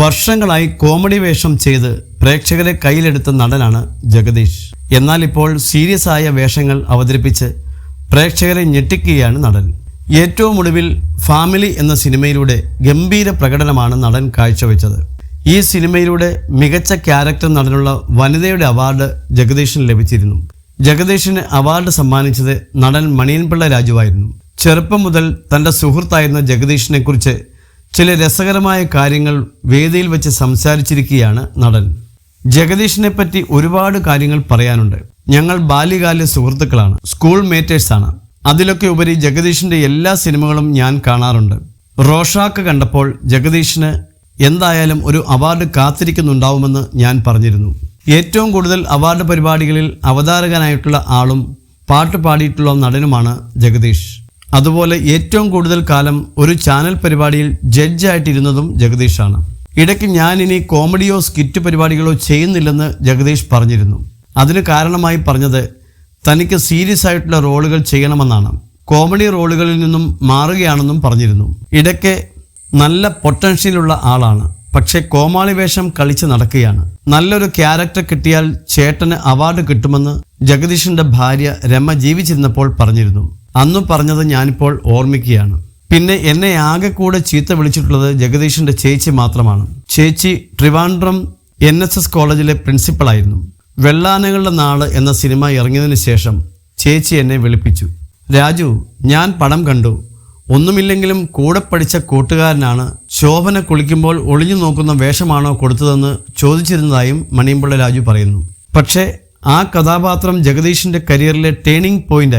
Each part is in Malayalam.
വർഷങ്ങളായി കോമഡി വേഷം ചെയ്ത് പ്രേക്ഷകരെ കയ്യിലെടുത്ത നടനാണ് ജഗദീഷ്. എന്നാൽ ഇപ്പോൾ സീരിയസ് ആയ വേഷങ്ങൾ അവതരിപ്പിച്ച് പ്രേക്ഷകരെ ഞെട്ടിക്കുകയാണ് നടൻ. ഏറ്റവും ഒടുവിൽ ഫാമിലി എന്ന സിനിമയിലൂടെ ഗംഭീര പ്രകടനമാണ് നടൻ കാഴ്ചവെച്ചത്. ഈ സിനിമയിലൂടെ മികച്ച ക്യാരക്ടർ നടനുള്ള വനിതയുടെ അവാർഡ് ജഗദീഷിന് ലഭിച്ചിരുന്നു. ജഗദീഷിന് അവാർഡ് സമ്മാനിച്ചത് നടൻ മണിയൻപിള്ള രാജുവായിരുന്നു. ചെറുപ്പം മുതൽ തന്റെ സുഹൃത്തായിരുന്ന ജഗദീഷിനെ കുറിച്ച് ചില രസകരമായ കാര്യങ്ങൾ വേദിയിൽ വെച്ച് സംസാരിച്ചിരിക്കുകയാണ് നടൻ. ജഗദീഷിനെ പറ്റി ഒരുപാട് കാര്യങ്ങൾ പറയാനുണ്ട്. ഞങ്ങൾ ബാല്യകാല സുഹൃത്തുക്കളാണ്. സ്കൂൾ മേറ്റേഴ്സാണ് അതിലൊക്കെ ഉപരി ജഗദീഷിന്റെ എല്ലാ സിനിമകളും ഞാൻ കാണാറുണ്ട്. റോഷാക്ക് കണ്ടപ്പോൾ ജഗദീഷിന് എന്തായാലും ഒരു അവാർഡ് കാത്തിരിക്കുന്നുണ്ടാവുമെന്ന് ഞാൻ പറഞ്ഞിരുന്നു. ഏറ്റവും കൂടുതൽ അവാർഡ് പരിപാടികളിൽ അവതാരകനായിട്ടുള്ള ആളും പാട്ട് പാടിയിട്ടുള്ള നടനുമാണ് ജഗദീഷ്. അതുപോലെ ഏറ്റവും കൂടുതൽ കാലം ഒരു ചാനൽ പരിപാടിയിൽ ജഡ്ജായിട്ടിരുന്നതും ജഗദീഷാണ്. ഇടയ്ക്ക് ഞാൻ ഇനി കോമഡിയോ സ്കിറ്റ് പരിപാടികളോ ചെയ്യുന്നില്ലെന്ന് ജഗദീഷ് പറഞ്ഞിരുന്നു. അതിന് കാരണമായി പറഞ്ഞത് തനിക്ക് സീരിയസ് ആയിട്ടുള്ള റോളുകൾ ചെയ്യണമെന്നാണ്. കോമഡി റോളുകളിൽ നിന്നും മാറുകയാണെന്നും പറഞ്ഞിരുന്നു. ഇടയ്ക്ക് നല്ല പൊട്ടൻഷ്യലുള്ള ആളാണ്. പക്ഷേ കോമാളി വേഷം കളിച്ച് നടക്കുകയാണ്. നല്ലൊരു ക്യാരക്ടർ കിട്ടിയാൽ ചേട്ടന് അവാർഡ് കിട്ടുമെന്ന് ജഗദീഷിന്റെ ഭാര്യ രമ ജീവിച്ചിരുന്നപ്പോൾ പറഞ്ഞിരുന്നു. അന്നും പറഞ്ഞത് ഞാനിപ്പോൾ ഓർമ്മിക്കുകയാണ്. പിന്നെ എന്നെ ആകെ കൂടെ ചീത്ത വിളിച്ചിട്ടുള്ളത് ജഗദീഷിന്റെ ചേച്ചി മാത്രമാണ്. ചേച്ചി ട്രിവാൻഡ്രം എൻ എസ് എസ് കോളേജിലെ പ്രിൻസിപ്പളായിരുന്നു വെള്ളാനകളുടെ നാൾ എന്ന സിനിമ ഇറങ്ങിയതിന് ശേഷം ചേച്ചി എന്നെ വിളിപ്പിച്ചു. രാജു ഞാൻ പടം കണ്ടു. ഒന്നുമില്ലെങ്കിലും കൂടെ പഠിച്ച കൂട്ടുകാരനാണ് ശോഭന കുളിക്കുമ്പോൾ ഒളിഞ്ഞു നോക്കുന്ന വേഷമാണോ കൊടുത്തതെന്ന് ചോദിച്ചിരുന്നതായും മണിയമ്പിള്ള രാജു പറയുന്നു. പക്ഷേ ആ കഥാപാത്രം ജഗദീഷിന്റെ കരിയറിലെ ടേണിംഗ് പോയിന്റ്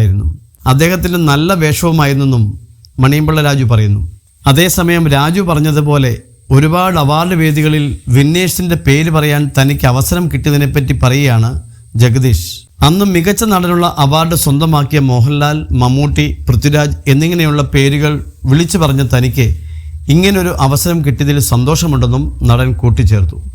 ആയിരുന്നു അദ്ദേഹത്തിന്റെ നല്ല വേഷവുമായിരുന്നെന്നും മണിയമ്പിള്ള രാജു പറയുന്നു. അതേസമയം രാജു പറഞ്ഞതുപോലെ ഒരുപാട് അവാർഡ് വേദികളിൽ വിന്നേഴ്സിന്റെ പേര് പറയാൻ തനിക്ക് അവസരം കിട്ടിയതിനെപ്പറ്റി പറയുകയാണ് ജഗദീഷ്. അന്ന് മികച്ച നടനുള്ള അവാർഡ് സ്വന്തമാക്കിയ മോഹൻലാൽ മമ്മൂട്ടി പൃഥ്വിരാജ് എന്നിങ്ങനെയുള്ള പേരുകൾ വിളിച്ചു പറഞ്ഞ തനിക്ക് ഇങ്ങനൊരു അവസരം കിട്ടിയതിൽ സന്തോഷമുണ്ടെന്നും നടൻ കൂട്ടിച്ചേർത്തു.